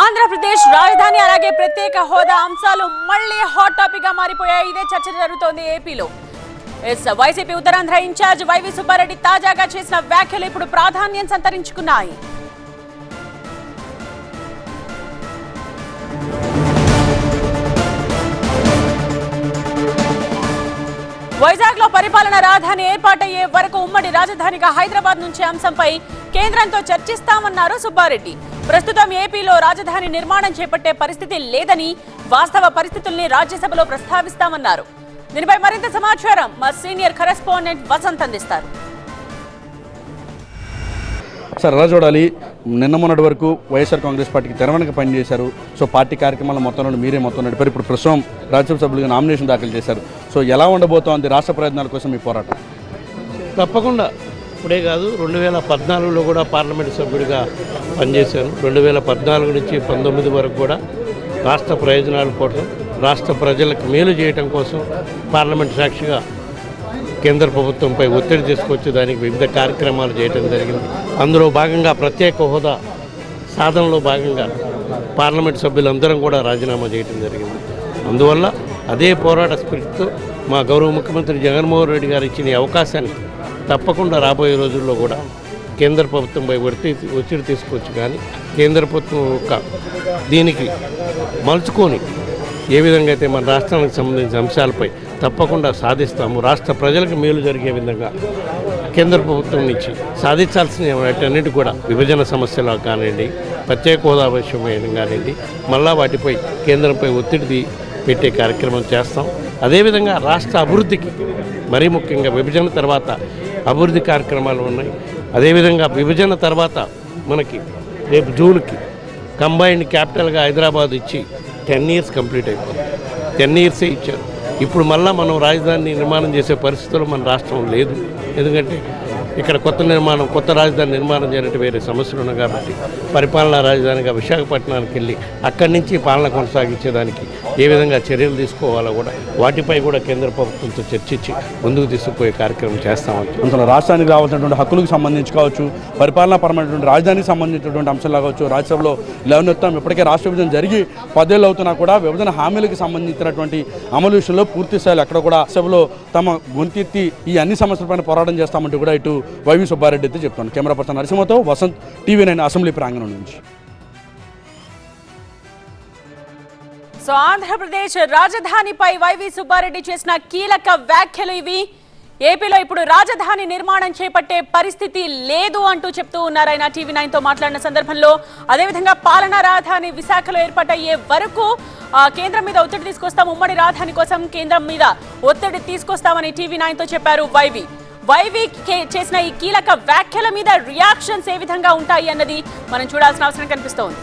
ఆంధ్రప్రదేశ్ రాజధాని అలాగే ప్రత్యేక హోదా అంశాలు మళ్ళీ హాట్ టాపిక్గా మారిపోయాయి. ఇదే చర్చ జరుగుతోంది ఏపీలో. Yes YCP Uttarandhra incharge YV Subbareddy తాజాగా చేసిన వ్యాఖ్యలు ఇప్పుడు ప్రాధాన్యం సంతరించుకున్నాయి. వైజాగ్లో పరిపాలన రాజధాని ఏర్పాటయ్యే వరకు ఉమ్మడి రాజధానిగా హైదరాబాద్ నుంచి అంశంపై కేంద్రంతో చర్చిస్తామన్నారు సుబ్బారెడ్డి. ప్రస్తుతం ఏపీలో రాజధాని నిర్మాణం చేపట్టే పరిస్థితి లేదని వాస్తవ పరిస్థితుల్ని రాజ్యసభలో ప్రస్తావిస్తామన్నారు. దీనిపై మరింత సమాచారం మా సీనియర్ కరెస్పాండెంట్ వసంత్ అందిస్తారు. సార్ ఎలా చూడాలి నిన్న మొన్నటి వరకు వైఎస్ఆర్ కాంగ్రెస్ పార్టీకి తెరవనక పనిచేశారు సో పార్టీ కార్యక్రమాల మొత్తంలో మీరే మొత్తం నడిపారు ఇప్పుడు ప్రస్తుతం రాజ్యసభ సభ్యులుగా నామినేషన్ దాఖలు చేశారు. సో ఎలా ఉండబోతోంది రాష్ట్ర ప్రయోజనాల కోసం మీ పోరాటం? తప్పకుండా. అప్పుడే కాదు రెండు వేల పద్నాలుగులో కూడా పార్లమెంట్ సభ్యుడిగా పనిచేశాను. రెండు వేల పద్నాలుగు నుంచి పంతొమ్మిది వరకు కూడా రాష్ట్ర ప్రయోజనాల కోసం రాష్ట్ర ప్రజలకు మేలు చేయటం కోసం పార్లమెంట్ సాక్షిగా కేంద్ర ప్రభుత్వంపై ఒత్తిడి తీసుకొచ్చి దానికి వివిధ కార్యక్రమాలు చేయడం జరిగింది. అందులో భాగంగా ప్రత్యేక హోదా సాధనలో భాగంగా పార్లమెంట్ సభ్యులందరం కూడా రాజీనామా చేయడం జరిగింది. అందువల్ల అదే పోరాట స్ఫూర్తితో మా గౌరవ ముఖ్యమంత్రి జగన్మోహన్ రెడ్డి గారు ఇచ్చిన అవకాశాన్ని తప్పకుండా రాబోయే రోజుల్లో కూడా కేంద్ర ప్రభుత్వంపై ఒత్తిడి ఒత్తిడి తీసుకొచ్చి కానీ కేంద్ర ప్రభుత్వం యొక్క దీనికి మలుచుకొని ఏ విధంగా అయితే మన రాష్ట్రానికి సంబంధించిన అంశాలపై తప్పకుండా సాధిస్తాము రాష్ట్ర ప్రజలకు మేలు జరిగే విధంగా కేంద్ర ప్రభుత్వం నుంచి సాధించాల్సిన వాటన్నిటి కూడా విభజన సమస్యలు కానివ్వండి ప్రత్యేక హోదా విషయమైన కానివ్వండి మళ్ళా వాటిపై కేంద్రంపై ఒత్తిడి పెట్టే కార్యక్రమం చేస్తాం. అదేవిధంగా రాష్ట్ర అభివృద్ధికి మరీ ముఖ్యంగా విభజన తర్వాత అభివృద్ధి కార్యక్రమాలు ఉన్నాయి. అదేవిధంగా విభజన తర్వాత మనకి రేపు జూన్కి కంబైన్డ్ క్యాపిటల్గా హైదరాబాద్ ఇచ్చి టెన్ ఇయర్స్ కంప్లీట్ అయిపోయింది టెన్ ఇయర్సే ఇచ్చారు. ఇప్పుడు మళ్ళా మనం రాజధాని నిర్మాణం చేసే పరిస్థితుల్లో మన రాష్ట్రం లేదు. ఎందుకంటే ఇక్కడ కొత్త నిర్మాణం కొత్త రాజధాని నిర్మాణం చేయాలంటే వేరే సమస్యలు ఉన్నాయి కాబట్టి పరిపాలనా రాజధానిగా విశాఖపట్నానికి వెళ్ళి అక్కడి నుంచి పాలన కొనసాగించేదానికి ఏ విధంగా చర్యలు తీసుకోవాలో కూడా వాటిపై కూడా కేంద్ర ప్రభుత్వంతో చర్చించి ముందుకు తీసుకుపోయే కార్యక్రమం చేస్తామని అందులో రాష్ట్రానికి రావాల్సినటువంటి హక్కులకు సంబంధించి కావచ్చు పరిపాలనాపరమైనటువంటి రాజధానికి సంబంధించినటువంటి అంశాలు కావచ్చు రాజ్యసభలో లేవనెత్తాం. ఇప్పటికే రాష్ట్ర విభజన జరిగి పదేళ్ళు అవుతున్నా కూడా విభజన హామీలకు సంబంధించినటువంటి అమలు విషయంలో పూర్తి స్థాయిలో అక్కడ కూడా సభలో తమ గొంతెత్తి ఈ అన్ని సమస్యలపైన పోరాటం చేస్తామంటూ కూడా ఇటు వైవి సుబ్బారెడ్డి అయితే చెప్తున్నాను కెమెరా పర్సన్ నరసింహతో వసంత్ టీవీ నైన్ అసెంబ్లీ ప్రాంగణం నుంచి. సో ఆంధ్రప్రదేశ్ రాజధానిపై వైవి సుబ్బారెడ్డి చేసిన కీలక వ్యాఖ్యలు ఇవి. ఏపీలో ఇప్పుడు రాజధాని నిర్మాణం చేపట్టే పరిస్థితి లేదు అంటూ చెప్తూ ఉన్నారు ఆయన టీవీ నైన్తో మాట్లాడిన సందర్భంలో. అదేవిధంగా పాలనా రాజధాని విశాఖలో ఏర్పాటయ్యే వరకు కేంద్రం మీద ఒత్తిడి తీసుకొస్తాం ఉమ్మడి రాజధాని కోసం కేంద్రం మీద ఒత్తిడి తీసుకొస్తామని టీవీ నైన్తో చెప్పారు వైవి. వైవి కే- చేసిన ఈ కీలక వ్యాఖ్యల మీద రియాక్షన్స్ ఏ విధంగా ఉంటాయి అన్నది మనం చూడాల్సిన అవసరం కనిపిస్తోంది.